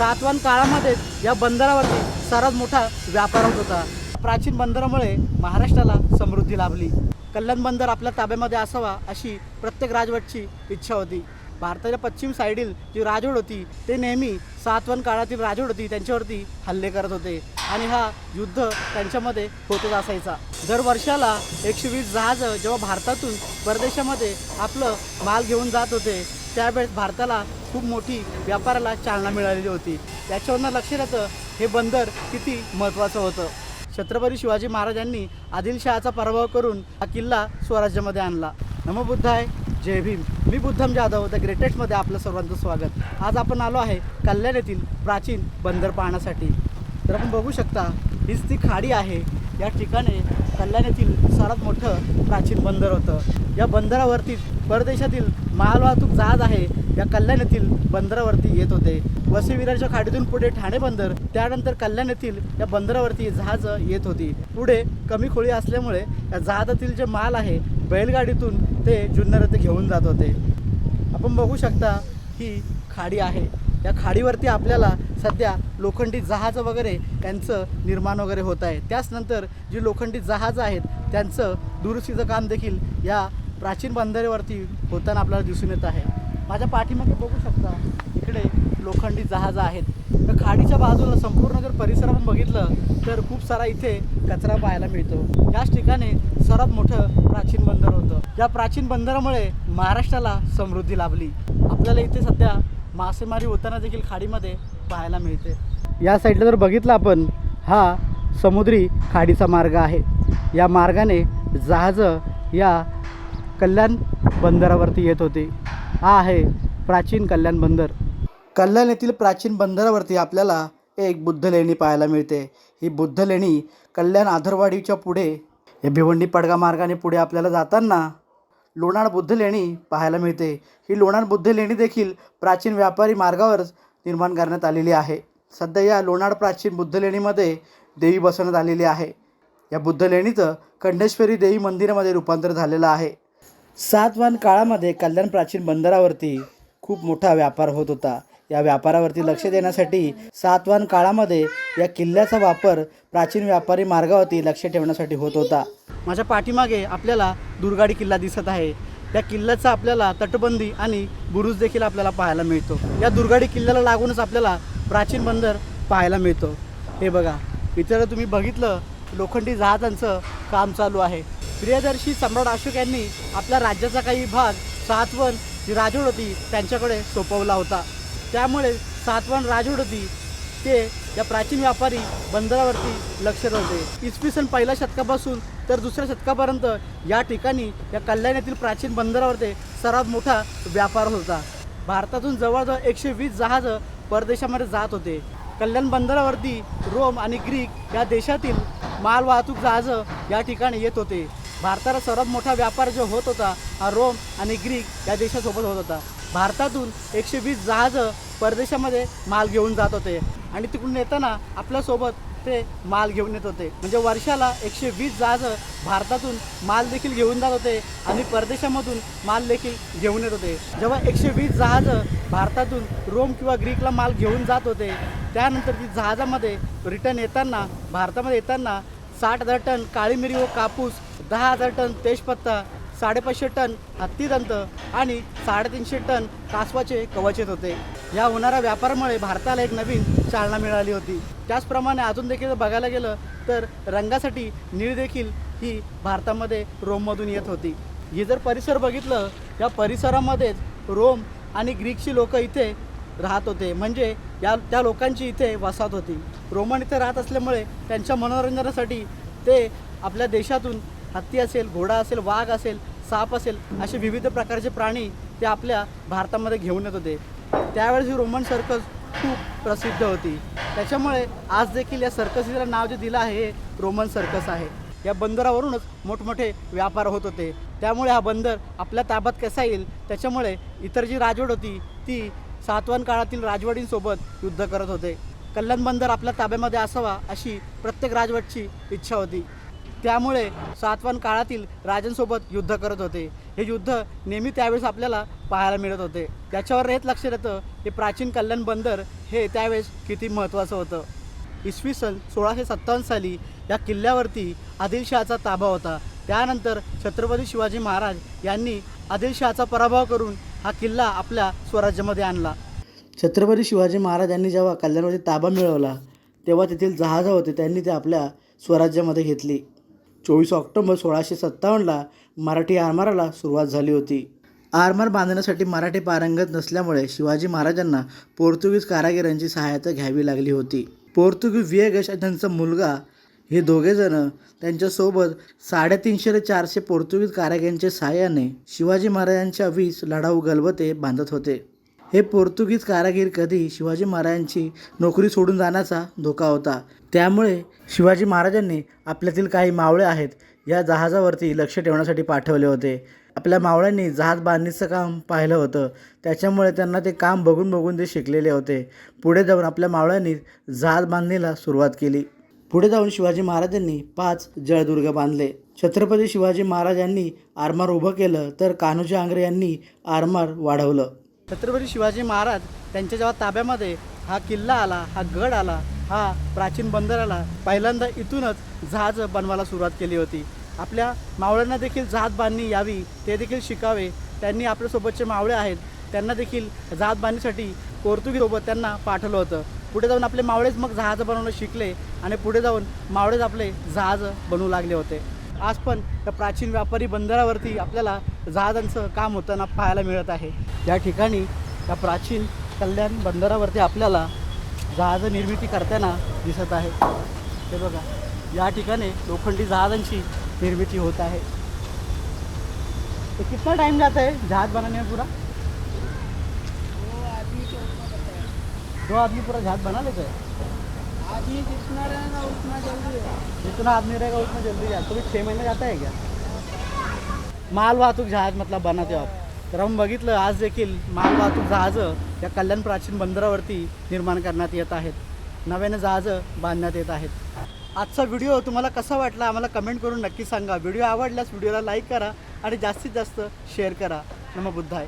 सातवान काळामध्ये या बंदरावरती सर्वात मोठा व्यापार होत होता. प्राचीन बंदरामुळे महाराष्ट्राला समृद्धी लाभली. कल्याण बंदर आपल्या ताब्यामध्ये असावा अशी प्रत्येक राजवटची इच्छा होती. भारताच्या पश्चिम साईडील जी राजवड होती ते नेहमी सातवन काळातील राजवड होती त्यांच्यावरती हल्ले करत होते. आणि हा युद्ध त्यांच्यामध्ये होतच असायचा. दर वर्षाला एकशे वीस जहाज जेव्हा भारतातून परदेशामध्ये आपलं माल घेऊन जात होते त्यावेळेस भारताला खूप मोठी व्यापाराला चालना मिळालेली होती. त्याच्यावरनं लक्ष येतं हे बंदर किती महत्त्वाचं होतं. छत्रपती शिवाजी महाराजांनी आदिलशहाचा पराभव करून हा किल्ला स्वराज्यामध्ये आणला. नमो बुद्धाय जय भीम. मी बुद्धम जाधव द ग्रेटेस्टमध्ये आपलं सर्वांचं स्वागत. आज आपण आलो आहे कल्याण येथील प्राचीन बंदर पाहण्यासाठी. तर आपण बघू शकता हीच ती खाडी आहे. या ठिकाणी कल्याण सर्वात मोठं प्राचीन बंदर होतं. या बंदरावरती परदेशातील मालवाहतूक जहाज आहे या कल्याण येथील बंदरावरती येत होते. वसईविराच्या खाडीतून पुढे ठाणे बंदर त्यानंतर कल्याण येथील या बंदरावरती जहाज येत होती. पुढे कमी खोळी असल्यामुळे या जहाजातील जे माल आहे बैलगाडीतून ते जुन्नर येथे घेऊन जात होते. आपण बघू शकता ही खाडी आहे. या खाडीवरती आपल्याला सध्या लोखंडी जहाजं वगैरे यांचं निर्माण वगैरे होत आहे. त्याचनंतर जी लोखंडी जहाज आहेत त्यांचं दुरुस्तीचं काम देखील या प्राचीन बंदरेवरती होताना आपल्याला दिसून येत आहे. माझ्या पाठीमागे बघू शकता इकडे लोखंडी जहाजं आहेत. तर खाडीच्या बाजूला संपूर्ण जर परिसर आपण बघितलं तर खूप सारा इथे कचरा पाहायला मिळतो. याच ठिकाणी सर्वात मोठं प्राचीन बंदर होतं. या प्राचीन बंदरामुळे महाराष्ट्राला समृद्धी लाभली. आपल्याला इथे सध्या मासेमारी होताना देखील खाडीमध्ये पाहायला मिळते. या साईडला जर बघितलं आपण हा समुद्री खाडीचा मार्ग आहे. या मार्गाने जहाजं या कल्याण बंदरावरती येत होती. हा आहे प्राचीन कल्याण बंदर. कल्याण येथील प्राचीन बंदरावरती आपल्याला एक बुद्ध लेणी पाहायला मिळते. ही बुद्ध लेणी कल्याण आधरवाडीच्या पुढे या भिवंडी पडगा मार्गाने पुढे आपल्याला जाताना लोणार बुद्ध लेणी पाहायला मिळते. ही लोणार बुद्ध लेणी देखील प्राचीन व्यापारी मार्गावरच निर्माण करण्यात आलेली आहे. सध्या या लोणार प्राचीन बुद्ध लेणीमध्ये देवी बसवण्यात आलेली आहे. या बुद्ध लेणीचं खंडेश्वरी देवी मंदिरामध्ये रूपांतर झालेलं आहे. सातवान काळामध्ये कल्याण प्राचीन बंदरावरती खूप मोठा व्यापार होत होता. या व्यापारावरती लक्ष देण्यासाठी सातवान काळामध्ये या किल्ल्याचा वापर प्राचीन व्यापारी मार्गावरती लक्ष ठेवण्यासाठी होत होता. माझ्या पाठीमागे आपल्याला दुर्गाडी किल्ला दिसत आहे. या किल्ल्याचा आपल्याला तटबंदी आणि बुरुज देखील आपल्याला पाहायला मिळतो. या दुर्गाडी किल्ल्याला लागूनच आपल्याला प्राचीन बंदर पाहायला मिळतो. हे बघा इतर तुम्ही बघितलं लोखंडी जहाजांचं काम चालू आहे. प्रियदर्शी सम्राट अशोक यांनी आपल्या राज्याचा काही भाग सातवन जी राजवड होती त्यांच्याकडे सोपवला होता. त्यामुळे सातवन राजवडती होती ते या प्राचीन व्यापारी बंदरावरती लक्ष होते इसवी सन पहिल्या शतकापासून तर दुसऱ्या शतकापर्यंत या ठिकाणी या कल्याण येथील प्राचीन बंदरावरती सर्वात मोठा व्यापार होता. भारतातून जवळजवळ एकशे वीस जहाजं परदेशामध्ये जात होते. कल्याण बंदरावरती रोम आणि ग्रीक या देशातील माल वाहतूक जहाजं या ठिकाणी येत होते. भारताला सर्वात मोठा व्यापार जो होत होता हा रोम आणि ग्रीक या देशासोबत होत होता. भारतातून एकशे वीस जहाजं परदेशामध्ये माल घेऊन जात होते. आणि तिकडून येताना आपल्यासोबत ते माल घेऊन येत होते. म्हणजे वर्षाला एकशे वीस जहाजं भारतातून माल देखील घेऊन जात होते आणि परदेशामधून माल देखील घेऊन येत होते. जेव्हा एकशे वीस जहाजं भारतातून रोम किंवा ग्रीकला माल घेऊन जात होते त्यानंतर ती जहाजामध्ये रिटर्न येताना भारतामध्ये येताना साठ हजार टन काळी मिरी व कापूस दहा हजार टन तेजपत्ता साडेपाचशे टन हत्तीदंत आणि साडेतीनशे टन कासवाचे कवचित होते. या होणाऱ्या व्यापारामुळे भारताला एक नवीन चालना मिळाली होती. त्याचप्रमाणे अजून देखील जर बघायला गेलं तर रंगासाठी निळ देखील ही भारतामध्ये रोममधून येत होती. ही जर परिसर बघितलं या परिसरामध्येच रोम आणि ग्रीकची लोक इथे राहत होते. म्हणजे या त्या लोकांची इथे वसाहत होती. रोमन इथे राहत असल्यामुळे त्यांच्या मनोरंजनासाठी ते आपल्या देशातून हत्ती असेल घोडा असेल वाघ असेल साप असेल असे विविध प्रकारचे प्राणी ते आपल्या भारतामध्ये घेऊन येत होते. त्यावेळेस ही रोमन सर्कस खूप प्रसिद्ध होती. त्याच्यामुळे आज देखील या सर्कसीला नाव जे दिलं आहे हे रोमन सर्कस आहे. या बंदरावरूनच मोठमोठे व्यापार होत होते. त्यामुळे हा बंदर आपल्या ताब्यात कसा येईल? त्याच्यामुळे इतर जी राजवट होती ती सातवान काळातील राजवटींसोबत युद्ध करत होते. कल्याण बंदर आपल्या ताब्यामध्ये असावा अशी प्रत्येक राजवटची इच्छा होती. त्यामुळे सातवन काळातील राजांसोबत युद्ध करत होते. हे युद्ध नेहमी त्यावेळेस आपल्याला पाहायला मिळत होते. त्याच्यावर हेच लक्ष येतं हे प्राचीन कल्याण बंदर हे त्यावेळेस किती महत्त्वाचं होतं. इसवी सन सोळाशे सत्तावन्न साली या किल्ल्यावरती आदिलशहाचा ताबा होता. त्यानंतर छत्रपती शिवाजी महाराज यांनी आदिलशहाचा पराभव करून हा किल्ला आपल्या स्वराज्यामध्ये आणला. छत्रपती शिवाजी महाराजांनी जेव्हा कल्याणमध्ये ताबा मिळवला तेव्हा तेथील जहाजं होते त्यांनी ते आपल्या स्वराज्यामध्ये घेतली. चोवीस ऑक्टोबर सोळाशे सत्तावन्नला मराठी आरमाराला सुरुवात झाली होती. आरमार बांधण्यासाठी मराठी पारंगत नसल्यामुळे शिवाजी महाराजांना पोर्तुगीज कारागिरांची सहायता घ्यावी लागली होती. पोर्तुगीज वियगश त्यांचा मुलगा हे दोघेजणं त्यांच्यासोबत साडेतीनशे ते चारशे पोर्तुगीज कारागिरांच्या सहाय्याने शिवाजी महाराजांच्या वीस लढाऊ गलबते बांधत होते. हे पोर्तुगीज कारागीर कधी शिवाजी महाराजांची नोकरी सोडून जाण्याचा धोका होता. त्यामुळे शिवाजी महाराजांनी आपल्यातील काही मावळे आहेत या जहाजावरती लक्ष ठेवण्यासाठी पाठवले होते. आपल्या मावळ्यांनी जहाज बांधणीचं काम पाहिलं होतं. त्याच्यामुळे त्यांना ते काम बघून बघून ते शिकलेले होते. पुढे जाऊन आपल्या मावळ्यांनी जहाज बांधणीला सुरुवात केली. पुढे जाऊन शिवाजी महाराजांनी पाच जळदुर्ग बांधले. छत्रपती शिवाजी महाराजांनी आरमार उभं केलं तर कान्होजी आंग्रे यांनी आरमार वाढवलं. छत्रपती शिवाजी महाराज त्यांच्या जेव्हा ताब्यामध्ये हा किल्ला आला हा गड आला हा प्राचीन बंदर आला पहिल्यांदा इथूनच जहाज बनवायला सुरुवात केली होती. आपल्या मावळ्यांना देखील जहाज बांधणी यावी ते देखील शिकावे. त्यांनी आपल्यासोबतचे मावळे आहेत त्यांना देखील जहाज बांधणीसाठी पोर्तुगीजसोबत त्यांना पाठवलं होतं. पुढे जाऊन आपले मावळेच मग जहाज बनवणं शिकले आणि पुढे जाऊन मावळेच आपले जहाज बनवू लागले होते. आज पण त्या प्राचीन व्यापारी बंदरावरती आपल्याला जहाजांचं काम होताना पाहायला मिळत आहे. या ठिकाणी त्या प्राचीन कल्याण बंदरावरती आपल्याला जहाज निर्मिती करताना दिसत आहे हे बघा या ठिकाणी लोखंडी जहाजांची निर्मिती होत आहे. तो कितना टाइम जाता है जहाज बनाने में पूरा दो आदमी पूरा जहाज बना लेते हैं आदमी जितना रहेगा उतना जल्दी है जितना आदमी रहेगा उतना जल्दी जाए तुम्ही छः महीने जाता है क्या? माल वाहतूक जहाज मतलब बनाते हो आप. तर आपण बघितलं आज देखील माल वाहतूक जहाजं या कल्याण प्राचीन बंदरावरती निर्माण करण्यात येत आहेत. नव्याने जहाजं बांधण्यात येत आहेत. आजचा व्हिडिओ तुम्हाला कसा वाटला आम्हाला कमेंट करून नक्की सांगा. व्हिडिओ आवडल्यास व्हिडिओला लाईक करा आणि जास्तीत जास्त शेअर करा. नम बुद्धाय.